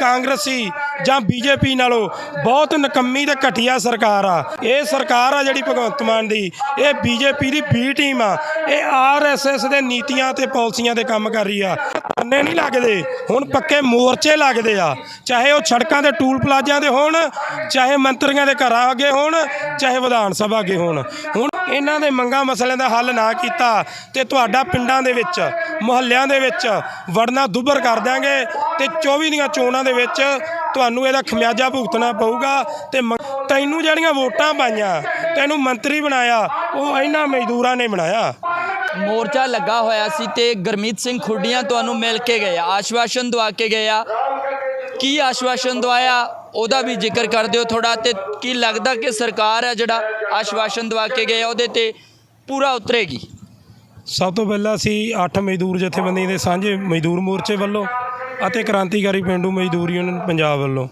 ਕਾਂਗਰਸੀ ਜਾਂ ਬੀਜੇਪੀ ਨਾਲੋਂ ਬਹੁਤ ਨਕੰਮੀ ਤੇ ਘਟੀਆ ਸਰਕਾਰ ਆ। ਇਹ ਸਰਕਾਰ ਆ ਜਿਹੜੀ ਭਗਵੰਤ ਮਾਨ ਦੀ। ਇਹ ਬੀਜੇਪੀ ਦੀ ਬੀ ਟੀਮ ਆ। ਇਹ ਆਰਐਸਐਸ ਦੇ ਨੀਤੀਆਂ ਤੇ ਪਾਲਿਸੀਆਂ ਤੇ ਕੰਮ ਕਰ ਰਹੀ ਆ। ਧਰਨੇ ਨਹੀਂ ਲੱਗਦੇ। ਹੁਣ ਪੱਕੇ ਮੋਰਚੇ ਲੱਗਦੇ ਆ। ਚਾਹੇ ਉਹ ਸੜਕਾਂ ਦੇ ਟੂਲ ਪਲਾਜ਼ਿਆਂ ਦੇ ਹੋਣ, ਚਾਹੇ ਮੰਤਰੀਆਂ ਦੇ ਘਰਾਂ ਅੱਗੇ ਹੋਣ, ਚਾਹੇ ਵਿਧਾਨ ਸਭਾ ਅੱਗੇ ਹੋਣ। ਹੁਣ ਇਹਨਾਂ ਦੇ ਮੰਗਾਂ ਮਸਲਿਆਂ ਦਾ ਹੱਲ ਨਾ ਕੀਤਾ ਤੇ ਤੁਹਾਡਾ ਪਿੰਡਾਂ ਦੇ ਵਿੱਚ, ਮੁਹੱਲਿਆਂ ਦੇ ਵਿੱਚ ਵੜਨਾ ਦੁੱਭਰ ਕਰ ਦਿਆਂਗੇ। ਤੇ 24 ਦੀਆਂ ਚੋਣਾਂ ਦੇ ਵਿੱਚ ਤੁਹਾਨੂੰ ਇਹਦਾ ਖਮਿਆਜਾ ਭੁਗਤਣਾ ਪਊਗਾ ਤੇ ਤੈਨੂੰ ਜਿਹੜੀਆਂ ਵੋਟਾਂ ਪਾਈਆਂ ਤੈਨੂੰ ਮੰਤਰੀ ਬਣਾਇਆ ਉਹ ਇਹਨਾਂ ਮਜ਼ਦੂਰਾਂ ਨੇ ਬਣਾਇਆ। ਮੋਰਚਾ ਲੱਗਾ ਹੋਇਆ ਸੀ ਤੇ ਗਰਮੀਤ ਸਿੰਘ ਖੁੱਡੀਆਂ ਤੁਹਾਨੂੰ ਮਿਲ ਕੇ ਗਏ ਆਸ਼ਵਾਸਨ ਦਵਾ ਕੇ ਗਏ ਆ। ਕੀ ਆਸ਼ਵਾਸਨ ਦਵਾਇਆ? ਉਹਦਾ ਵੀ ਜ਼ਿਕਰ ਕਰ ਦਿਓ ਥੋੜਾ ਤੇ ਕੀ ਲੱਗਦਾ ਕਿ ਸਰਕਾਰ ਹੈ ਜਿਹੜਾ ਆਸ਼ਵਾਸਨ ਦਵਾ ਕੇ ਗਏ ਆ, ਉਹਦੇ ਤੇ ਪੂਰਾ ਉਤਰੇਗੀ? ਸਭ ਤੋਂ ਪਹਿਲਾਂ ਅਸੀਂ 8 ਮਜ਼ਦੂਰ ਜਥੇਬੰਦੀਆਂ ਦੇ ਸਾਂਝੇ ਮਜ਼ਦੂਰ ਮੋਰਚੇ ਵੱਲੋਂ ਅਤੇ ਕ੍ਰਾਂਤੀਕਾਰੀ ਪੇਂਡੂ ਮਜ਼ਦੂਰ ਯੂਨੀਅਨ ਪੰਜਾਬ ਵੱਲੋਂ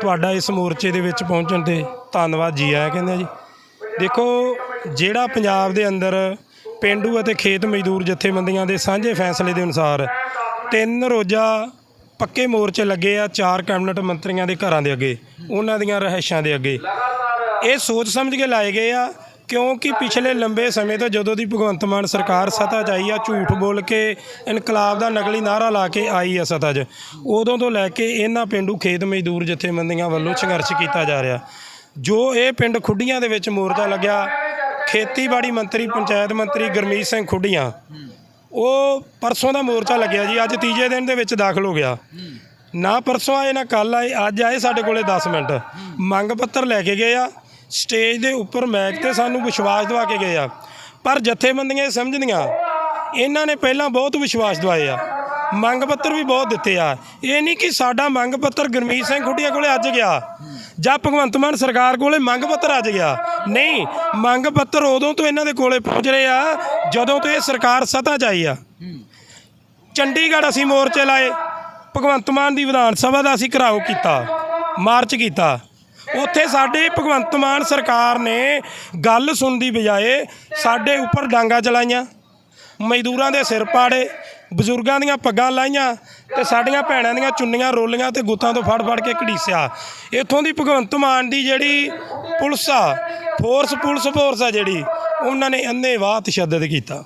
ਤੁਹਾਡਾ ਇਸ ਮੋਰਚੇ ਦੇ ਵਿੱਚ ਪਹੁੰਚਣ ਤੇ ਧੰਨਵਾਦ ਜੀ ਆਇਆ ਕਹਿੰਦੇ ਜੀ। ਦੇਖੋ, ਜਿਹੜਾ ਪੰਜਾਬ ਦੇ ਅੰਦਰ ਪਿੰਡੂ ਅਤੇ ਖੇਤ ਮਜ਼ਦੂਰ ਜਥੇਬੰਦੀਆਂ ਦੇ ਸਾਂਝੇ ਫੈਸਲੇ ਦੇ ਅਨੁਸਾਰ ਤਿੰਨ ਰੋਜ਼ਾ ਪੱਕੇ ਮੋਰਚੇ ਲੱਗੇ ਆ ਚਾਰ ਕੈਬਨਿਟ ਮੰਤਰੀਆਂ ਦੇ ਘਰਾਂ ਦੇ ਅੱਗੇ, ਉਹਨਾਂ ਦੀਆਂ ਰਹਿਸ਼ਾਂ ਦੇ ਅੱਗੇ। ਇਹ ਸੋਚ ਸਮਝ ਕੇ ਲਾਏ ਗਏ ਆ ਕਿਉਂਕਿ ਪਿਛਲੇ ਲੰਬੇ ਸਮੇਂ ਤੋਂ ਜਦੋਂ ਦੀ ਭਗਵੰਤ ਮਾਨ ਸਰਕਾਰ ਸੱਤਾ 'ਚ ਆਈ ਆ, ਝੂਠ ਬੋਲ ਕੇ ਇਨਕਲਾਬ ਦਾ ਨਕਲੀ ਨਾਰਾ ਲਾ ਕੇ ਆਈ ਆ ਸੱਤਾ 'ਚ, ਉਦੋਂ ਤੋਂ ਲੈ ਕੇ ਇਹਨਾਂ ਪਿੰਡੂ ਖੇਤ ਮਜ਼ਦੂਰ ਜਥੇਬੰਦੀਆਂ ਵੱਲੋਂ ਸੰਘਰਸ਼ ਕੀਤਾ ਜਾ ਰਿਹਾ। ਜੋ ਇਹ ਪਿੰਡ ਖੁੱਡੀਆਂ ਦੇ ਵਿੱਚ ਮੋਰਚਾ ਲੱਗਿਆ, ਖੇਤੀਬਾੜੀ ਮੰਤਰੀ, ਪੰਚਾਇਤ ਮੰਤਰੀ ਗਰਮੀਤ ਸਿੰਘ ਖੁੱਡੀਆਂ, ਉਹ ਪਰਸੋਂ ਦਾ ਮੋਰਚਾ ਲੱਗਿਆ ਜੀ, ਅੱਜ ਤੀਜੇ ਦਿਨ ਦੇ ਵਿੱਚ ਦਾਖਲ ਹੋ ਗਿਆ। ਨਾ ਪਰਸੋਂ ਆਏ, ਨਾ ਕੱਲ ਆਏ, ਅੱਜ ਆਏ ਸਾਡੇ ਕੋਲੇ 10 ਮਿੰਟ। ਮੰਗ ਪੱਤਰ ਲੈ ਕੇ ਗਏ ਆ ਸਟੇਜ ਦੇ ਉੱਪਰ ਮੈਕ ਤੇ ਸਾਨੂੰ ਵਿਸ਼ਵਾਸ ਦਵਾ ਕੇ ਗਏ ਆ। ਪਰ ਜਥੇਬੰਦੀਆਂ ਸਮਝਦੀਆਂ, ਇਹਨਾਂ ਨੇ ਪਹਿਲਾਂ ਬਹੁਤ ਵਿਸ਼ਵਾਸ ਦਵਾਏ ਆ। ਮੰਗ ਪੱਤਰ ਵੀ ਬਹੁਤ ਦਿੱਤੇ ਆ। ਇਹ ਨਹੀਂ ਕਿ ਸਾਡਾ ਮੰਗ ਪੱਤਰ ਗੁਰਮੀਤ ਸਿੰਘ ਖੁੱਡੀਆਂ ਕੋਲੇ ਅੱਜ ਗਿਆ, ਜਾਂ ਭਗਵੰਤ ਮਾਨ ਸਰਕਾਰ ਕੋਲੇ ਮੰਗ ਪੱਤਰ ਅੱਜ ਗਿਆ। ਨਹੀਂ, ਮੰਗ ਪੱਤਰ ਉਦੋਂ ਤੋਂ ਇਹਨਾਂ ਦੇ ਕੋਲੇ ਪਹੁੰਚ ਰਹੇ ਆ, ਜਦੋਂ ਤੋਂ ਇਹ ਸਰਕਾਰ ਸੱਤਾ 'ਚ ਆਈ ਆ। ਚੰਡੀਗੜ੍ਹ ਅਸੀਂ ਮੋਰਚੇ ਲਾਏ, ਭਗਵੰਤ ਮਾਨ ਦੀ ਵਿਧਾਨ ਸਭਾ ਦਾ ਅਸੀਂ ਘਰਾਓ ਕੀਤਾ, ਮਾਰਚ ਕੀਤਾ। ਉੱਥੇ ਸਾਡੇ ਭਗਵੰਤ ਮਾਨ ਸਰਕਾਰ ਨੇ ਗੱਲ ਸੁਣਨ ਦੀ ਬਜਾਏ ਸਾਡੇ ਉੱਪਰ ਡਾਂਗਾ ਚਲਾਈਆਂ, ਮਜ਼ਦੂਰਾਂ ਦੇ ਸਿਰ ਪਾੜੇ, ਬਜ਼ੁਰਗਾਂ ਦੀਆਂ ਪੱਗਾਂ ਲਾਈਆਂ ਤੇ ਸਾਡੀਆਂ ਭੈਣਾਂ ਦੀਆਂ ਚੁੰਨੀਆਂ ਰੋਲੀਆਂ ਤੇ ਗੁੱਤਾਂ ਤੋਂ ਫੜ ਫੜ ਕੇ ਘੜੀਸਿਆ। ਇੱਥੋਂ ਦੀ ਭਗਵੰਤ ਮਾਨ ਦੀ ਜਿਹੜੀ ਪੁਲਿਸ ਆ ਫੋਰਸ ਪੁਲਿਸ ਫੋਰਸ ਆ ਜਿਹੜੀ, ਉਹਨਾਂ ਨੇ ਅੰਨ੍ਹੇਵਾਹ ਤਸ਼ੱਦਦ ਕੀਤਾ।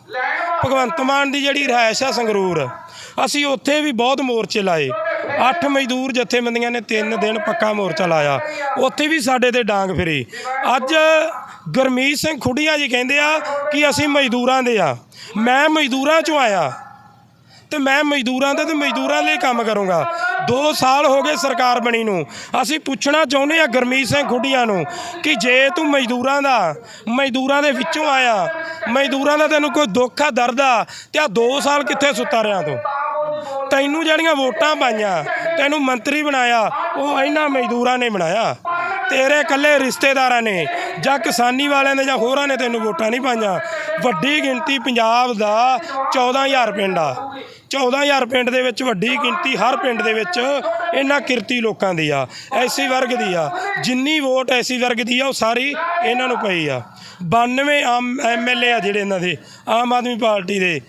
ਭਗਵੰਤ ਮਾਨ ਦੀ ਜਿਹੜੀ ਰਿਹਾਇਸ਼ ਆ ਸੰਗਰੂਰ, ਅਸੀਂ ਉੱਥੇ ਵੀ ਬਹੁਤ ਮੋਰਚੇ ਲਾਏ। ਅੱਠ ਮਜ਼ਦੂਰ ਜਥੇਬੰਦੀਆਂ ਨੇ ਤਿੰਨ ਦਿਨ ਪੱਕਾ ਮੋਰਚਾ ਲਾਇਆ। ਉੱਥੇ ਵੀ ਸਾਡੇ ਤੇ ਡਾਂਗ ਫਿਰੀ। ਅੱਜ ਗੁਰਮੀਤ ਸਿੰਘ ਖੁੱਡੀਆਂ ਜੀ ਕਹਿੰਦੇ ਆ ਕਿ ਅਸੀਂ ਮਜ਼ਦੂਰਾਂ ਦੇ ਆ। ਮੈਂ ਮਜ਼ਦੂਰਾਂ ਚੋਂ ਆਇਆ। ਤੇ ਮੈਂ ਮਜ਼ਦੂਰਾਂ ਦਾ ਤੇ ਮਜ਼ਦੂਰਾਂ ਲਈ ਕੰਮ ਕਰੂੰਗਾ। 2 ਸਾਲ ਹੋ ਗਏ ਸਰਕਾਰ ਬਣੀ ਨੂੰ। ਅਸੀਂ ਪੁੱਛਣਾ ਚਾਹੁੰਦੇ ਆ ਗਰਮੀਤ ਸਿੰਘ ਖੁੱਡੀਆਂ ਨੂੰ ਕਿ ਜੇ ਤੂੰ ਮਜ਼ਦੂਰਾਂ ਦਾ, ਮਜ਼ਦੂਰਾਂ ਦੇ ਵਿੱਚੋਂ ਆਇਆ, ਮਜ਼ਦੂਰਾਂ ਦਾ ਤੈਨੂੰ ਕੋਈ ਦੁੱਖ ਆ, ਦਰਦ ਆ, ਤੇ ਆ 2 ਸਾਲ ਕਿੱਥੇ ਸੁੱਤਾ ਰਿਆਂ ਤੂੰ? ਤੈਨੂੰ ਜਿਹੜੀਆਂ ਵੋਟਾਂ ਪਾਈਆਂ, ਤੈਨੂੰ ਮੰਤਰੀ ਬਣਾਇਆ, ਉਹ ਇਹਨਾਂ ਮਜ਼ਦੂਰਾਂ ਨੇ ਬਣਾਇਆ। ਤੇਰੇ ਇਕੱਲੇ ਰਿਸ਼ਤੇਦਾਰਾਂ ਨੇ ਜਾਂ ਕਿਸਾਨੀ ਵਾਲਿਆਂ ਨੇ ਜਾਂ ਹੋਰਾਂ ਨੇ ਤੈਨੂੰ ਵੋਟਾਂ ਨਹੀਂ ਪਾਈਆਂ। ਵੱਡੀ ਗਿਣਤੀ ਪੰਜਾਬ ਦਾ 14000 ਪਿੰਡ ਆ। 14000 ਪਿੰਡ ਦੇ ਵਿੱਚ ਵੱਡੀ ਗਿਣਤੀ ਹਰ ਪਿੰਡ ਦੇ ਵਿੱਚ ਇਹਨਾਂ ਕਿਰਤੀ ਲੋਕਾਂ ਦੀ ਆ, ਐਸੀ ਵਰਗ ਦੀ ਆ। ਜਿੰਨੀ ਵੋਟ ਐਸੀ ਵਰਗ ਦੀ ਆ, ਉਹ ਸਾਰੀ ਇਹਨਾਂ ਨੂੰ ਪਈ ਆ। 92 ਆਮ ਐਮਐਲਏ ਆ ਜਿਹੜੇ ਇਹਨਾਂ ਦੇ, ਆਮ ਆਦਮੀ ਪਾਰਟੀ ਦੇ।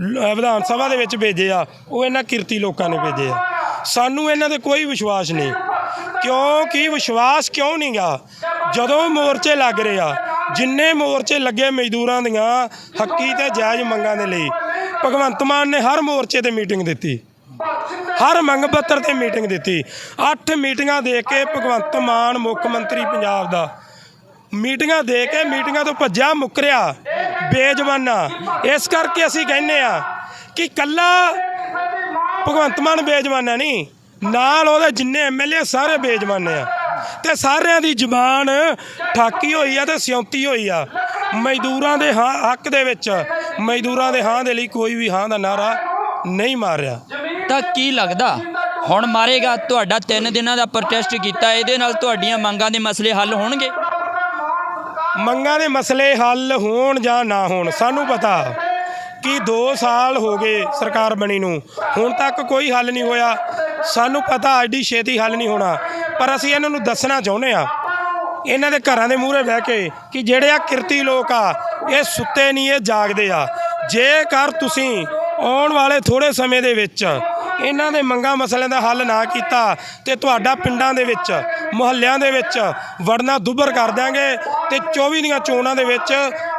ਲ- ਵਿਧਾਨ ਸਭਾ ਦੇ ਵਿੱਚ ਭੇਜੇ ਆ, ਉਹ ਇਹਨਾਂ ਕਿਰਤੀ ਲੋਕਾਂ ਨੇ ਭੇਜੇ ਆ। ਸਾਨੂੰ ਇਹਨਾਂ ਤੇ ਕੋਈ ਵਿਸ਼ਵਾਸ ਨਹੀਂ। ਕਿਉਂਕਿ ਵਿਸ਼ਵਾਸ ਕਿਉਂ ਨਹੀਂਗਾ? ਜਦੋਂ ਮੋਰਚੇ ਲੱਗ ਰਹੇ ਆ, ਜਿੰਨੇ ਮੋਰਚੇ ਲੱਗੇ ਮਜ਼ਦੂਰਾਂ ਦੀਆਂ, ਹੱਕੀ ਤੇ ਜਾਇਜ਼ ਮੰਗਾਂ ਦੇ ਲਈ, ਭਗਵੰਤ ਮਾਨ ਨੇ ਹਰ ਮੋਰਚੇ ਤੇ ਮੀਟਿੰਗ ਦਿੱਤੀ। ਹਰ ਮੰਗ ਪੱਤਰ ਤੇ ਮੀਟਿੰਗ ਦਿੱਤੀ। ਅੱਠ ਮੀਟਿੰਗਾਂ ਦੇ ਕੇ ਭਗਵੰਤ ਮਾਨ ਮੁੱਖ ਮੰਤਰੀ ਪੰਜਾਬ ਦਾ। ਮੀਟਿੰਗਾਂ ਦੇ ਕੇ ਮੀਟਿੰਗਾਂ ਤੋਂ ਭੱਜਿਆ ਮੁੱਕਰਿਆ ਬੇਜਵਾਨਾ। ਇਸ ਕਰਕੇ ਅਸੀਂ ਕਹਿੰਨੇ ਆ ਕਿ ਕੱਲਾ ਭਗਵੰਤ ਮਾਨ ਬੇਜਵਾਨਾ ਨਹੀਂ, ਨਾਲ ਉਹਦੇ ਜਿੰਨੇ ਐਮਐਲਏ ਸਾਰੇ ਬੇਜਵਾਨੇ ਆ। ਤੇ ਸਾਰਿਆਂ ਦੀ ਜ਼ਬਾਨ ਠਾਕੀ ਹੋਈ ਆ ਤੇ ਸਿਉਂਤੀ ਹੋਈ ਆ। ਮਜ਼ਦੂਰਾਂ ਦੇ ਹਾਂ, ਹੱਕ ਦੇ ਵਿੱਚ, ਮਜ਼ਦੂਰਾਂ ਦੇ ਹਾਂ ਦੇ ਲਈ ਕੋਈ ਵੀ ਹਾਂ ਦਾ ਨਾਰਾ ਨਹੀਂ ਮਾਰਿਆ। ਤਾਂ ਕੀ ਲੱਗਦਾ? ਹੁਣ ਮਾਰੇਗਾ, ਤੁਹਾਡਾ 3 ਦਿਨਾਂ ਦਾ ਪ੍ਰੋਟੈਸਟ ਕੀਤਾ, ਇਹਦੇ ਨਾਲ ਤੁਹਾਡੀਆਂ ਮੰਗਾਂ ਦੇ ਮਸਲੇ ਹੱਲ ਹੋਣਗੇ? ਮੰਗਾਂ ਦੇ ਮਸਲੇ ਹੱਲ ਹੋਣ ਜਾਂ ਨਾ ਹੋਣ, ਸਾਨੂੰ ਪਤਾ ਕਿ 2 ਸਾਲ ਹੋ ਗਏ ਸਰਕਾਰ ਬਣੀ ਨੂੰ। ਹੁਣ ਤੱਕ ਕੋਈ ਹੱਲ ਨਹੀਂ ਹੋਇਆ। ਸਾਨੂੰ ਪਤਾ ਐਡੀ ਛੇਤੀ ਹੱਲ ਨਹੀਂ ਹੋਣਾ। ਪਰ ਅਸੀਂ ਇਹਨਾਂ ਨੂੰ ਦੱਸਣਾ ਚਾਹੁੰਦੇ ਆ ਇਹਨਾਂ ਦੇ ਘਰਾਂ ਦੇ ਮੂਹਰੇ ਬਹਿ ਕੇ ਕਿ ਜਿਹੜੇ ਆ ਕਿਰਤੀ ਲੋਕ ਆ, ਇਹ ਸੁੱਤੇ ਨਹੀਂ, ਇਹ ਜਾਗਦੇ ਆ। ਜੇਕਰ ਤੁਸੀਂ ਆਉਣ ਵਾਲੇ ਥੋੜੇ ਸਮੇਂ ਦੇ ਵਿੱਚ ਇਹਨਾਂ ਦੇ ਮੰਗਾਂ ਮਸਲਿਆਂ ਦਾ ਹੱਲ ਨਾ ਕੀਤਾ ਤੇ ਤੁਹਾਡਾ ਪਿੰਡਾਂ ਦੇ ਵਿੱਚ, ਮੁਹੱਲਿਆਂ ਦੇ ਵਿੱਚ ਵੜਨਾ ਦੁੱਭਰ ਕਰ ਦਿਆਂਗੇ ਤੇ 24 ਦੀਆਂ ਚੋਣਾਂ ਦੇ ਵਿੱਚ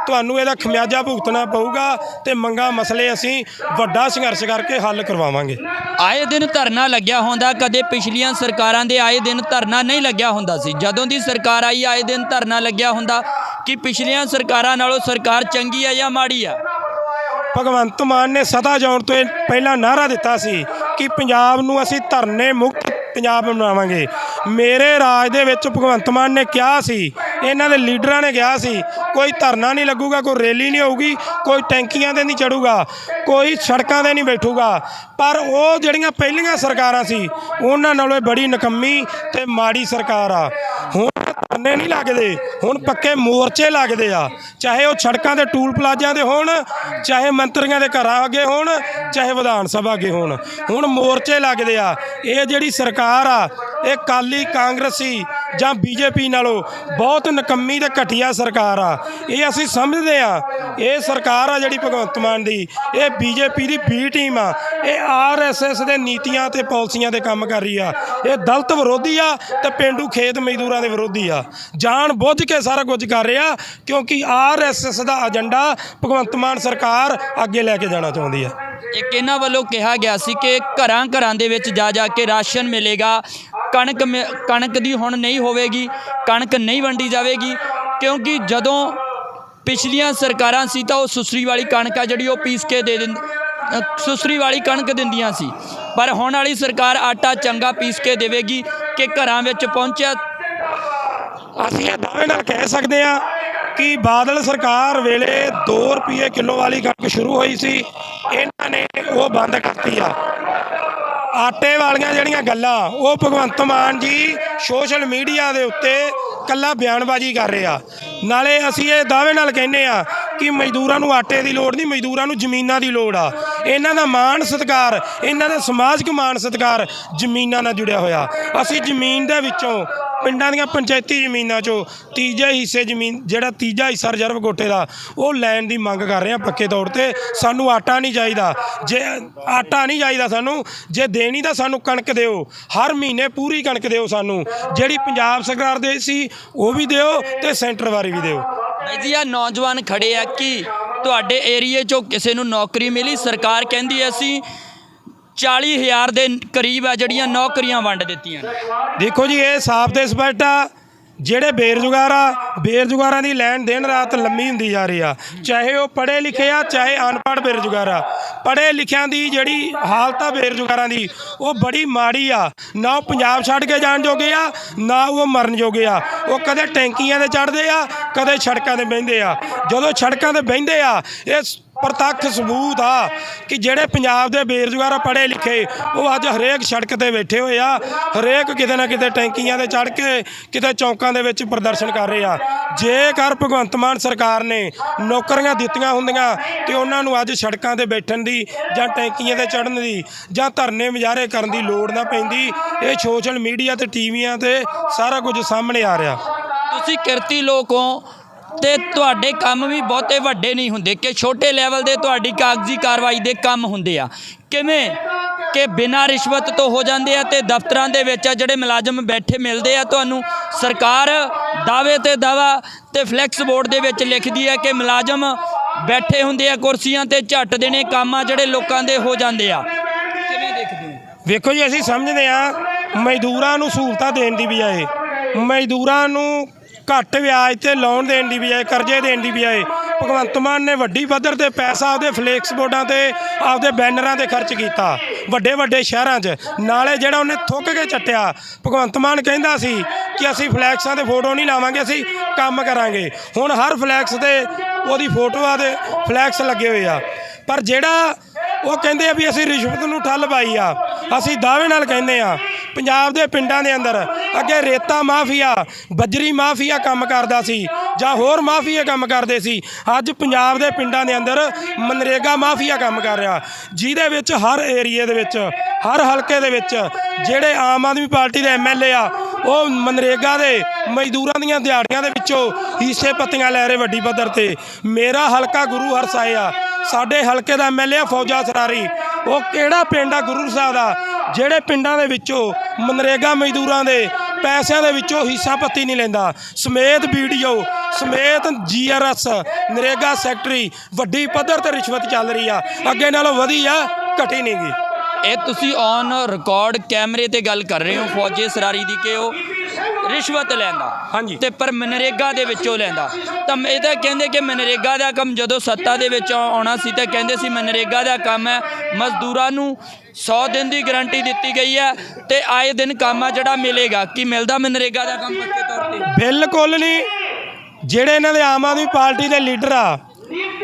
ਤੁਹਾਨੂੰ ਇਹਦਾ ਖਮਿਆਜਾ ਭੁਗਤਣਾ ਪਊਗਾ ਤੇ ਮੰਗਾਂ ਮਸਲੇ ਅਸੀਂ ਵੱਡਾ ਸੰਘਰਸ਼ ਕਰਕੇ ਹੱਲ ਕਰਵਾਵਾਂਗੇ। ਆਏ ਦਿਨ ਧਰਨਾ ਲੱਗਿਆ ਹੁੰਦਾ, ਕਦੇ ਪਿਛਲੀਆਂ ਸਰਕਾਰਾਂ ਦੇ ਆਏ ਦਿਨ ਧਰਨਾ ਨਹੀਂ ਲੱਗਿਆ ਹੁੰਦਾ ਸੀ। ਜਦੋਂ ਦੀ ਸਰਕਾਰ ਆਈ, ਆਏ ਦਿਨ ਧਰਨਾ ਲੱਗਿਆ ਹੁੰਦਾ ਕਿ ਪਿਛਲੀਆਂ ਸਰਕਾਰਾਂ ਨਾਲੋਂ ਸਰਕਾਰ ਚੰਗੀ ਆ ਜਾਂ ਮਾੜੀ ਆ? ਭਗਵੰਤ ਮਾਨ ਨੇ ਸਦਾ ਜਾਣ ਤੋਂ ਇਹ ਪਹਿਲਾਂ ਨਾਅਰਾ ਦਿੱਤਾ ਸੀ ਕਿ ਪੰਜਾਬ ਨੂੰ ਅਸੀਂ ਧਰਨੇ ਮੁਕਤ ਪੰਜਾਬ ਬਣਾਵਾਂਗੇ। ਮੇਰੇ ਰਾਜ ਦੇ ਵਿੱਚ ਭਗਵੰਤ ਮਾਨ ਨੇ ਕਿਹਾ ਸੀ, ਇਹਨਾਂ ਦੇ ਲੀਡਰਾਂ ਨੇ ਕਿਹਾ ਸੀ, ਕੋਈ ਧਰਨਾ ਨਹੀਂ ਲੱਗੂਗਾ, ਕੋਈ ਰੈਲੀ ਨਹੀਂ ਹੋਊਗੀ, ਕੋਈ ਟੈਂਕੀਆਂ ਤੇ ਨਹੀਂ ਚੜੂਗਾ, ਕੋਈ ਸੜਕਾਂ ਤੇ ਨਹੀਂ ਬੈਠੂਗਾ। ਪਰ ਉਹ ਜਿਹੜੀਆਂ ਪਹਿਲੀਆਂ ਸਰਕਾਰਾਂ ਸੀ, ਉਹਨਾਂ ਨਾਲੋਂ ਇਹ ਬੜੀ ਨਕੰਮੀ ਤੇ ਮਾੜੀ ਸਰਕਾਰ ਆ। ਹੁਣ ਧਰਨੇ ਨਹੀਂ ਲੱਗਦੇ। ਹੁਣ ਪੱਕੇ ਮੋਰਚੇ ਲੱਗਦੇ ਆ। ਚਾਹੇ ਉਹ ਸੜਕਾਂ ਦੇ ਟੂਲ ਪਲਾਜ਼ਿਆਂ ਦੇ ਹੋਣ, ਚਾਹੇ ਮੰਤਰੀਆਂ ਦੇ ਘਰਾਂ ਅੱਗੇ ਹੋਣ, ਚਾਹੇ ਵਿਧਾਨ ਸਭਾ ਅੱਗੇ ਹੋਣ। ਹੁਣ ਮੋਰਚੇ ਲੱਗਦੇ ਆ। ਇਹ ਜਿਹੜੀ ਸਰਕਾਰ ਆ, ਇਹ ਕਾਲੀ ਕਾਂਗਰਸੀ ਜਾਂ ਬੀਜੇਪੀ ਨਾਲੋਂ ਬਹੁਤ ਨਕੰਮੀ ਤੇ ਘਟੀਆ ਸਰਕਾਰ ਆ। ਇਹ ਅਸੀਂ ਸਮਝਦੇ ਆ। ਇਹ ਸਰਕਾਰ ਆ ਜਿਹੜੀ ਭਗਵੰਤ ਮਾਨ ਦੀ। ਇਹ ਬੀਜੇਪੀ ਦੀ ਬੀ ਟੀਮ ਆ। ਇਹ ਆਰਐਸਐਸ ਦੇ ਨੀਤੀਆਂ ਤੇ ਪਾਲਿਸੀਆਂ ਤੇ ਕੰਮ ਕਰ ਰਹੀ ਆ। ਇਹ ਦਲਤ ਵਿਰੋਧੀ ਆ ਤੇ ਪਿੰਡੂ ਖੇਤ ਮਜ਼ਦੂਰਾਂ ਦੇ ਵਿਰੋਧੀ ਆ। ਜਾਣ ਬੁੱਝ ਕੇ ਸਾਰਾ ਕੁਝ ਕਰ ਰਿਹਾ ਕਿਉਂਕਿ ਆਰਐਸਐਸ ਦਾ ਏਜੰਡਾ ਭਗਵੰਤ ਮਾਨ ਸਰਕਾਰ ਅੱਗੇ ਲੈ ਕੇ ਜਾਣਾ ਚਾਹੁੰਦੀ ਆ। ਇੱਕ ਇਹਨਾਂ ਵੱਲੋਂ ਕਿਹਾ ਗਿਆ ਸੀ ਕਿ ਘਰਾਂ ਘਰਾਂ ਦੇ ਵਿੱਚ ਜਾ ਜਾ ਕੇ ਰਾਸ਼ਨ ਮਿਲੇਗਾ। ਕਣਕ ਮਿ- ਕਣਕ ਦੀ ਹੁਣ ਨਹੀਂ ਹੋਵੇਗੀ, ਕਣਕ ਨਹੀਂ ਵੰਡੀ ਜਾਵੇਗੀ, ਕਿਉਂਕਿ ਜਦੋਂ ਪਿਛਲੀਆਂ ਸਰਕਾਰਾਂ ਸੀ ਤਾਂ ਉਹ ਸੁਸਰੀ ਵਾਲੀ ਕਣਕ ਆ ਜਿਹੜੀ ਉਹ ਪੀਸ ਕੇ ਦੇ ਦਿੰਦ ਸੁਸਰੀ ਵਾਲੀ ਕਣਕ ਦਿੰਦੀਆਂ ਸੀ। ਪਰ ਹੁਣ ਵਾਲੀ ਸਰਕਾਰ ਆਟਾ ਚੰਗਾ ਪੀਸ ਕੇ ਦੇਵੇਗੀ ਕਿ ਘਰਾਂ ਵਿੱਚ ਪਹੁੰਚਿਆ। ਅਸੀਂ ਇਹ ਦਾਅਵੇ ਨਾਲ ਕਹਿ ਸਕਦੇ ਹਾਂ ਕਿ ਬਾਦਲ ਸਰਕਾਰ ਵੇਲੇ 2 ਰੁਪਏ ਕਿਲੋ ਵਾਲੀ ਕਣਕ ਸ਼ੁਰੂ ਹੋਈ ਸੀ, ਇਹਨਾਂ ਨੇ ਉਹ ਬੰਦ ਕਰਤੀ ਆ। ਆਟੇ ਵਾਲੀਆਂ ਜਿਹੜੀਆਂ ਗੱਲਾਂ, ਉਹ ਭਗਵੰਤ ਮਾਨ ਜੀ ਸੋਸ਼ਲ ਮੀਡੀਆ ਦੇ ਉੱਤੇ ਕੱਲਾ ਬਿਆਨਬਾਜ਼ੀ ਕਰ ਰਿਹਾ ਨਾਲੇ ਅਸੀਂ ਇਹ ਦਾਅਵੇ ਨਾਲ ਕਹਿੰਦੇ ਆ ਕਿ ਮਜ਼ਦੂਰਾਂ ਨੂੰ ਆਟੇ ਦੀ ਲੋੜ ਨਹੀਂ, ਮਜ਼ਦੂਰਾਂ ਨੂੰ ਜ਼ਮੀਨਾਂ ਦੀ ਲੋੜ ਆ। ਇਹਨਾਂ ਦਾ ਮਾਣ ਸਤਿਕਾਰ, ਇਹਨਾਂ ਦਾ ਸਮਾਜਿਕ ਮਾਣ ਸਤਿਕਾਰ ਜ਼ਮੀਨਾਂ ਨਾਲ ਜੁੜਿਆ ਹੋਇਆ। ਅਸੀਂ ਜ਼ਮੀਨ ਦੇ ਵਿੱਚੋਂ ਪਿੰਡਾਂ ਦੀਆਂ ਪੰਚਾਇਤੀ ਜ਼ਮੀਨਾਂ 'ਚੋਂ ਤੀਜੇ ਹਿੱਸੇ ਜ਼ਮੀਨ, ਜਿਹੜਾ ਤੀਜਾ ਹਿੱਸਾ ਰਿਜ਼ਰਵ ਕੋਟੇ ਦਾ, ਉਹ ਲੈਣ ਦੀ ਮੰਗ ਕਰ ਰਹੇ ਆ ਪੱਕੇ ਤੌਰ ਤੇ। ਸਾਨੂੰ ਆਟਾ ਨਹੀਂ ਚਾਹੀਦਾ। ਜੇ ਆਟਾ ਨਹੀਂ ਚਾਹੀਦਾ ਸਾਨੂੰ, ਜੇ ਦੇਣੀ ਤਾਂ ਸਾਨੂੰ ਕਣਕ ਦਿਓ। ਹਰ ਮਹੀਨੇ ਪੂਰੀ ਕਣਕ ਦਿਓ ਸਾਨੂੰ। ਜਿਹੜੀ ਪੰਜਾਬ ਸਰਕਾਰ ਦੇ ਸੀ, ਉਹ ਵੀ ਦਿਓ ਤੇ ਸੈਂਟਰ ਵਾਰੀ ਵੀ ਦਿਓ। ਭਾਈ ਜੀ ਆ ਨੌਜਵਾਨ ਖੜੇ ਆ ਕਿ ਤੁਹਾਡੇ ਏਰੀਏ 'ਚੋਂ ਕਿਸੇ ਨੂੰ ਨੌਕਰੀ ਮਿਲੀ? ਸਰਕਾਰ ਕਹਿੰਦੀ ਹੈ ਅਸੀਂ 40000 ਦੇ ਕਰੀਬ ਆ ਜਿਹੜੀਆਂ ਨੌਕਰੀਆਂ ਵੰਡ ਦਿੱਤੀਆਂ। ਨੇ ਦੇਖੋ ਜੀ, ਇਹ ਸਾਫ਼ ਤੇ ਸਪਸ਼ਟ ਆ। ਜਿਹੜੇ ਬੇਰੁਜ਼ਗਾਰ ਆ, ਬੇਰੁਜ਼ਗਾਰਾਂ ਦੀ ਲੈਣ ਦੇਣ ਰਾਤ ਲੰਮੀ ਹੁੰਦੀ ਜਾ ਰਹੀ ਆ। ਚਾਹੇ ਉਹ ਪੜ੍ਹੇ ਲਿਖੇ ਆ, ਚਾਹੇ ਅਨਪੜ੍ਹ ਬੇਰੁਜ਼ਗਾਰ ਆ। ਪੜ੍ਹੇ ਲਿਖਿਆਂ ਦੀ ਜਿਹੜੀ ਹਾਲਤ ਆ ਬੇਰੁਜ਼ਗਾਰਾਂ ਦੀ, ਉਹ ਬੜੀ ਮਾੜੀ ਆ। ਨਾ ਉਹ ਪੰਜਾਬ ਛੱਡ ਕੇ ਜਾਣ ਜੋਗੇ ਆ, ਨਾ ਉਹ ਮਰਨ ਜੋਗੇ ਆ। ਉਹ ਕਦੇ ਟੈਂਕੀਆਂ ਤੇ ਚੜ੍ਹਦੇ ਆ, ਕਦੇ ਸੜਕਾਂ ਤੇ ਬਹਿੰਦੇ ਆ। ਜਦੋਂ ਸੜਕਾਂ ਤੇ ਬਹਿੰਦੇ ਆ, ਇਹ ਪ੍ਰਤੱਖ ਸਬੂਤ ਆ ਕਿ ਜਿਹੜੇ ਪੰਜਾਬ ਦੇ ਬੇਰੁਜ਼ਗਾਰ ਆ, ਪੜ੍ਹੇ ਲਿਖੇ, ਉਹ ਅੱਜ ਹਰੇਕ ਸੜਕ ਤੇ ਬੈਠੇ ਹੋਏ ਆ, ਹਰੇਕ ਕਿਤੇ ਨਾ ਕਿਤੇ ਟੈਂਕੀਆਂ ਤੇ ਚੜ੍ਹ ਕੇ ਕਿਤੇ ਚੌਂਕਾਂ ਦੇ ਵਿੱਚ ਪ੍ਰਦਰਸ਼ਨ ਕਰ ਰਹੇ ਆ। ਜੇਕਰ ਭਗਵੰਤ ਮਾਨ ਸਰਕਾਰ ਨੇ ਨੌਕਰੀਆਂ ਦਿੱਤੀਆਂ ਹੁੰਦੀਆਂ ਤੇ ਉਹਨਾਂ ਨੂੰ ਅੱਜ ਸੜਕਾਂ ਤੇ ਬੈਠਣ ਦੀ ਜਾਂ ਟੈਂਕੀਆਂ ਤੇ ਚੜ੍ਹਨ ਦੀ ਜਾਂ ਧਰਨੇ ਮੁਜ਼ਾਹਰੇ ਕਰਨ ਦੀ ਲੋੜ ਨਾ ਪੈਂਦੀ, ਇਹ ਸੋਸ਼ਲ ਮੀਡੀਆ ਤੇ ਟੀਵੀਆਂ ਤੇ ਸਾਰਾ ਕੁਝ ਸਾਹਮਣੇ ਆ ਰਿਹਾ। ਤੁਸੀਂ ਕਿਰਤੀ ਲੋਕ ਹੋ ਤੇ ਤੁਹਾਡੇ ਕੰਮ ਵੀ ਬਹੁਤੇ ਵੱਡੇ ਨਹੀਂ ਹੁੰਦੇ ਕਿ ਛੋਟੇ ਲੈਵਲ ਦੇ ਤੁਹਾਡੀ ਕਾਗਜ਼ੀ ਕਾਰਵਾਈ ਦੇ ਕੰਮ ਹੁੰਦੇ ਆ। ਕਿਵੇਂ? ਕਿ ਬਿਨਾਂ ਰਿਸ਼ਵਤ ਤੋਂ ਹੋ ਜਾਂਦੇ ਆ ਤੇ ਦਫ਼ਤਰਾਂ ਦੇ ਵਿੱਚ ਜਿਹੜੇ ਮੁਲਾਜ਼ਮ ਬੈਠੇ ਮਿਲਦੇ ਆ ਤੁਹਾਨੂੰ, ਸਰਕਾਰ ਦਾਅਵੇ ਤੇ ਦਾਵਾ ਤੇ ਫਲੈਕਸ ਬੋਰਡ ਦੇ ਵਿੱਚ ਲਿਖਦੀ ਹੈ ਕਿ ਮੁਲਾਜ਼ਮ ਬੈਠੇ ਹੁੰਦੇ ਆ ਕੁਰਸੀਆਂ ਤੇ ਝੱਟ ਦੇਣੇ ਕੰਮ ਆ ਜਿਹੜੇ ਲੋਕਾਂ ਦੇ ਹੋ ਜਾਂਦੇ ਆ। ਕਿਵੇਂ ਦੇਖਦੇ ਹੋ? ਵੇਖੋ ਜੀ, ਅਸੀਂ ਸਮਝਦੇ ਆ ਮਜ਼ਦੂਰਾਂ ਨੂੰ ਸਹੂਲਤਾਂ ਦੇਣ ਦੀ ਬਜਾਏ। ਮਜ਼ਦੂਰਾਂ ਨੂੰ ਘੱਟ ਵਿਆਜ ਤੇ ਲੋਨ ਦੇਣ ਦੀ ਬਜਾਏ, ਕਰਜ਼ੇ ਦੇਣ ਦੀ ਬਜਾਏ, ਭਗਵੰਤ ਮਾਨ ਨੇ ਵੱਡੀ ਪੱਧਰ ਤੇ ਪੈਸਾ ਆਪਦੇ ਫਲੈਕਸ ਬੋਰਡਾਂ ਤੇ, ਆਪਦੇ ਬੈਨਰਾਂ ਤੇ ਖਰਚ ਕੀਤਾ, ਵੱਡੇ ਵੱਡੇ ਸ਼ਹਿਰਾਂ 'ਚ। ਨਾਲੇ ਜਿਹੜਾ ਉਹਨੇ ਥੁੱਕ ਕੇ ਚੱਟਿਆ, ਭਗਵੰਤ ਮਾਨ ਕਹਿੰਦਾ ਸੀ ਕਿ ਅਸੀਂ ਫਲੈਕਸਾਂ ਤੇ ਫੋਟੋ ਨਹੀਂ ਲਾਵਾਂਗੇ, ਅਸੀਂ ਕੰਮ ਕਰਾਂਗੇ। ਹੁਣ ਹਰ ਫਲੈਕਸ ਤੇ ਉਹਦੀ ਫੋਟੋਆਂ ਦੇ ਫਲੈਕਸ ਲੱਗੇ ਹੋਏ ਆ। ਪਰ ਜਿਹੜਾ ਉਹ ਕਹਿੰਦੇ ਆ ਵੀ ਅਸੀਂ ਰਿਸ਼ਵਤ ਨੂੰ ਠੱਲ ਪਾਈ ਆ, ਅਸੀਂ ਦਾਅਵੇ ਨਾਲ ਕਹਿੰਦੇ ਆ ਪੰਜਾਬ ਦੇ ਪਿੰਡਾਂ ਦੇ ਅੰਦਰ ਅੱਗੇ ਰੇਤਾ ਮਾਫੀਆ, ਬੱਜਰੀ ਮਾਫੀਆ ਕੰਮ ਕਰਦਾ ਸੀ, ਜਾਂ ਹੋਰ ਮਾਫੀਆ ਕੰਮ ਕਰਦੇ ਸੀ। ਅੱਜ ਪੰਜਾਬ ਦੇ ਪਿੰਡਾਂ ਦੇ ਅੰਦਰ ਮਨਰੇਗਾ ਮਾਫੀਆ ਕੰਮ ਕਰ ਰਿਹਾ। ਜਿਹਦੇ ਵਿੱਚ ਹਰ ਏਰੀਏ ਦੇ ਵਿੱਚ, ਹਰ ਹਲਕੇ ਦੇ ਵਿੱਚ ਜਿਹੜੇ ਆਮ ਆਦਮੀ ਪਾਰਟੀ ਦੇ ਐਮਐਲਏ ਆ, ਉਹ ਮਨਰੇਗਾ ਦੇ ਮਜ਼ਦੂਰਾਂ ਦੀਆਂ ਦਿਹਾੜੀਆਂ ਦੇ ਵਿੱਚੋਂ ਹਿੱਸੇ ਪੱਤੀਆਂ ਲੈ ਰਹੇ ਵੱਡੀ ਪੱਧਰ ਤੇ। ਮੇਰਾ ਹਲਕਾ ਗੁਰੂ ਹਰਸਾਏ ਆ, ਸਾਡੇ ਹਲਕੇ ਦਾ ਐਮਐਲਏ ਫੌਜਾ ਸਰਾਰੀ। ਉਹ ਕਿਹੜਾ ਪਿੰਡ ਆ ਗੁਰੂ ਸਾਹਿਬ ਦਾ? ਜਿਹੜੇ ਪਿੰਡਾਂ ਦੇ ਵਿੱਚੋਂ ਮਨਰੇਗਾ ਮਜ਼ਦੂਰਾਂ ਦੇ ਪੈਸਿਆਂ ਦੇ ਵਿੱਚੋਂ ਹਿੱਸਾ ਪੱਤੀ ਨਹੀਂ ਲੈਂਦਾ, ਸਮੇਤ ਵੀਡੀਓ ਸਮੇਤ ਜੀਆਰਐਸ ਨਰੇਗਾ ਸੈਕਟਰੀ, ਵੱਡੀ ਪੱਧਰ ਤੇ ਰਿਸ਼ਵਤ ਚੱਲ ਰਹੀ ਆ। ਅੱਗੇ ਨਾਲੋਂ ਵਧੀ ਆ, ਘਟੀ ਨਹੀਂ ਗੀ। ਇਹ ਤੁਸੀਂ ਔਨ ਰਿਕਾਰਡ ਕੈਮਰੇ ਤੇ ਗੱਲ ਕਰ ਰਹੇ ਹੋ, ਫੌਜੀ ਸਰਾਰੀ ਦੀ ਕਿ ਉਹ ਰਿਸ਼ਵਤ ਲੈਂਦਾ। ਹਾਂਜੀ। ਤੇ ਪਰ ਮਨਰੇਗਾ ਦੇ ਵਿੱਚੋਂ ਲੈਂਦਾ। ਤਾਂ ਇਹ ਤਾਂ ਕਹਿੰਦੇ ਕਿ ਮਨਰੇਗਾ ਦਾ ਕੰਮ ਜਦੋਂ ਸੱਤਾ ਦੇ ਵਿੱਚ ਆਉਣਾ ਸੀ ਤਾਂ ਕਹਿੰਦੇ ਸੀ ਮਨਰੇਗਾ ਦਾ ਕੰਮ ਹੈ। ਮਜ਼ਦੂਰਾਂ ਨੂੰ 100 ਦਿਨ ਦੀ ਗਾਰੰਟੀ ਦਿੱਤੀ ਗਈ ਹੈ ਤੇ ਆਏ ਦਿਨ ਕੰਮ ਆ ਜਿਹੜਾ ਮਿਲੇਗਾ। ਕੀ ਮਿਲਦਾ ਮਨਰੇਗਾ ਦਾ ਕੰਮ ਪੱਕੇ ਤੌਰ ਤੇ? ਬਿਲਕੁਲ ਨਹੀਂ। ਜਿਹੜੇ ਇਹਨਾਂ ਦੇ ਆਮ ਆਦਮੀ ਪਾਰਟੀ ਦੇ ਲੀਡਰ ਆ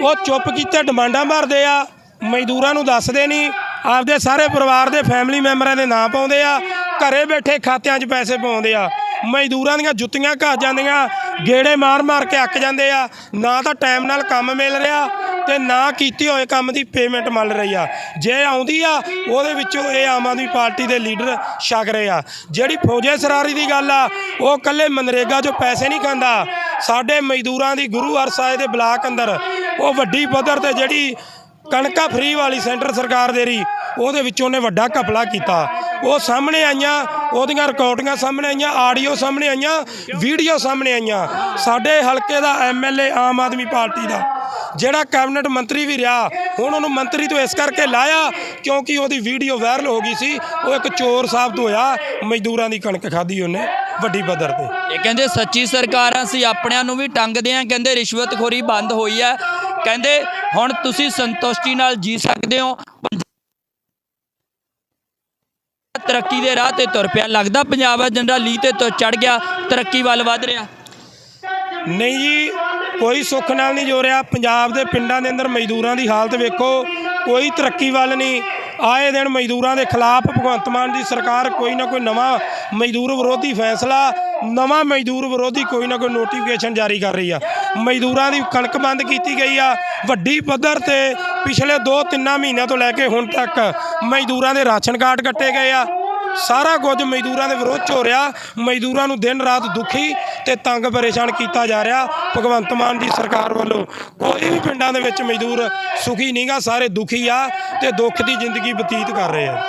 ਉਹ ਚੁੱਪ ਕੀਤੇ ਡਿਮਾਂਡਾਂ ਭਰਦੇ ਆ ਮਜ਼ਦੂਰਾਂ ਨੂੰ ਦੱਸਦੇ ਨਹੀਂ। ਆਪਦੇ ਸਾਰੇ ਪਰਿਵਾਰ ਦੇ ਫੈਮਿਲੀ ਮੈਂਬਰਾਂ ਦੇ ਨਾਂ ਪਾਉਂਦੇ ਆ ਘਰੇ ਬੈਠੇ ਖਾਤਿਆਂ 'ਚ ਪੈਸੇ ਪਾਉਂਦੇ ਆ। ਮਜ਼ਦੂਰਾਂ ਦੀਆਂ ਜੁੱਤੀਆਂ ਘਸ ਜਾਂਦੀਆਂ, ਗੇੜੇ ਮਾਰ-ਮਾਰ ਕੇ ਅੱਕ ਜਾਂਦੇ ਆ। ਨਾ ਤਾਂ ਟਾਈਮ ਨਾਲ ਕੰਮ ਮਿਲ ਰਿਹਾ ਤੇ ਨਾ ਕੀਤੇ ਹੋਏ ਕੰਮ ਦੀ ਪੇਮੈਂਟ ਮਿਲ ਰਹੀ ਆ। ਜੇ ਆਉਂਦੀ ਆ, ਉਹਦੇ ਵਿੱਚੋਂ ਇਹ ਆਮ ਆਦਮੀ ਪਾਰਟੀ ਦੇ ਲੀਡਰ ਛਕ ਰਹੇ ਆ। ਜਿਹੜੀ ਫੌਜੇ ਸਰਾਰੀ ਦੀ ਗੱਲ ਆ, ਉਹ ਕੱਲੇ ਮਨਰੇਗਾ 'ਚੋਂ ਪੈਸੇ ਨਹੀਂ ਖਾਂਦਾ। ਸਾਡੇ ਮਜ਼ਦੂਰਾਂ ਦੀ ਗੁਰੂ ਹਰਸਾਏ ਦੇ ਬਲਾਕ ਅੰਦਰ, ਉਹ ਵੱਡੀ ਪੱਧਰ ਤੇ ਜਿਹੜੀ ਕਣਕਾਂ ਫ੍ਰੀ ਵਾਲੀ ਸੈਂਟਰ ਸਰਕਾਰ ਦੇ ਰਹੀ ਉਹਦੇ ਵਿੱਚ ਉਹਨੇ ਵੱਡਾ ਘਪਲਾ ਕੀਤਾ। ਉਹ ਸਾਹਮਣੇ ਆਈਆਂ, ਉਹਦੀਆਂ ਰਿਕਾਰਡਿੰਗਾਂ ਸਾਹਮਣੇ ਆਈਆਂ, ਆਡੀਓ ਸਾਹਮਣੇ ਆਈਆਂ, ਵੀਡੀਓ ਸਾਹਮਣੇ ਆਈਆਂ। ਸਾਡੇ ਹਲਕੇ ਦਾ ਐਮਐਲਏ ਆਮ ਆਦਮੀ ਪਾਰਟੀ ਦਾ, ਜਿਹੜਾ ਕੈਬਨਿਟ ਮੰਤਰੀ ਵੀ ਰਿਹਾ, ਹੁਣ ਉਹਨੂੰ ਮੰਤਰੀ ਤੋਂ ਇਸ ਕਰਕੇ ਲਾਇਆ ਕਿਉਂਕਿ ਉਹਦੀ ਵੀਡੀਓ ਵਾਇਰਲ ਹੋ ਗਈ ਸੀ। ਉਹ ਇੱਕ ਚੋਰ ਸਾਬਤ ਹੋਇਆ, ਮਜ਼ਦੂਰਾਂ ਦੀ ਕਣਕ ਖਾਧੀ ਉਹਨੇ ਵੱਡੀ ਪੱਧਰ ਤੇ। ਇਹ ਕਹਿੰਦੇ ਸੱਚੀ ਸਰਕਾਰਾਂ ਸੀ ਆਪਣਿਆਂ ਨੂੰ ਵੀ ਟੰਗਦੇ ਆ, ਕਹਿੰਦੇ ਰਿਸ਼ਵਤਖੋਰੀ ਬੰਦ ਹੋਈ ਹੈ ਕਹਿੰਦੇ ਹੁਣ ਤੁਸੀਂ ਸੰਤੁਸ਼ਟੀ ਨਾਲ ਜੀ ਸਕਦੇ ਹੋ ਤਰੱਕੀ ਦੇ ਰਾਹ ਤੇ ਤੁਰ ਪਿਆ। ਲੱਗਦਾ ਪੰਜਾਬ ਆ ਜਨਰਲ ਲੀ ਤੇ ਤੋਂ ਚੜ ਗਿਆ। ਤਰੱਕੀ ਵੱਲ ਵੱਧ ਰਿਹਾ। ਨਹੀਂ ਜੀ, ਕੋਈ ਸੁੱਖ ਨਾਲ ਨਹੀਂ ਜੋ ਰਿਹਾ। ਪੰਜਾਬ ਦੇ ਪਿੰਡਾਂ ਦੇ ਅੰਦਰ ਮਜ਼ਦੂਰਾਂ ਦੀ ਹਾਲਤ ਵੇਖੋ। ਕੋਈ ਤਰੱਕੀ ਵੱਲ ਨਹੀਂ। ਆਏ ਦਿਨ ਮਜ਼ਦੂਰਾਂ ਦੇ ਖਿਲਾਫ ਭਗਵੰਤ ਮਾਨ ਦੀ ਸਰਕਾਰ ਕੋਈ ਨਾ ਕੋਈ ਨਵਾਂ ਮਜ਼ਦੂਰ ਵਿਰੋਧੀ ਫੈਸਲਾ, ਨਵਾਂ ਮਜ਼ਦੂਰ ਵਿਰੋਧੀ ਕੋਈ ਨਾ ਕੋਈ ਨੋਟੀਫਿਕੇਸ਼ਨ ਜਾਰੀ ਕਰ ਰਹੀ ਆ। ਮਜ਼ਦੂਰਾਂ ਦੀ ਕਣਕ ਬੰਦ ਕੀਤੀ ਗਈ ਆ। ਵੱਡੀ ਪੱਧਰ ਤੇ ਪਿਛਲੇ 2-3 ਮਹੀਨਿਆਂ ਤੋਂ ਲੈ ਕੇ ਹੁਣ ਤੱਕ ਮਜ਼ਦੂਰਾਂ ਦੇ ਰਾਸ਼ਨ ਕਾਰਡ ਕੱਟੇ ਗਏ ਆ। ਸਾਰਾ ਕੁਝ ਮਜ਼ਦੂਰਾਂ ਦੇ ਵਿਰੋਧ 'ਚ ਹੋ ਰਿਹਾ। ਮਜ਼ਦੂਰਾਂ ਨੂੰ ਦਿਨ ਰਾਤ ਦੁਖੀ ਤੇ ਤੰਗ ਪਰੇਸ਼ਾਨ ਕੀਤਾ ਜਾ ਰਿਹਾ ਭਗਵੰਤ ਮਾਨ ਦੀ ਸਰਕਾਰ ਵੱਲੋਂ। ਕੋਈ ਵੀ ਪਿੰਡਾਂ ਦੇ ਵਿੱਚ ਮਜ਼ਦੂਰ ਸੁਖੀ ਨਹੀਂਗਾ ਸਾਰੇ ਦੁਖੀ ਆ ਤੇ ਦੁੱਖ ਦੀ ਜ਼ਿੰਦਗੀ ਬਤੀਤ ਕਰ ਰਹੇ ਆ।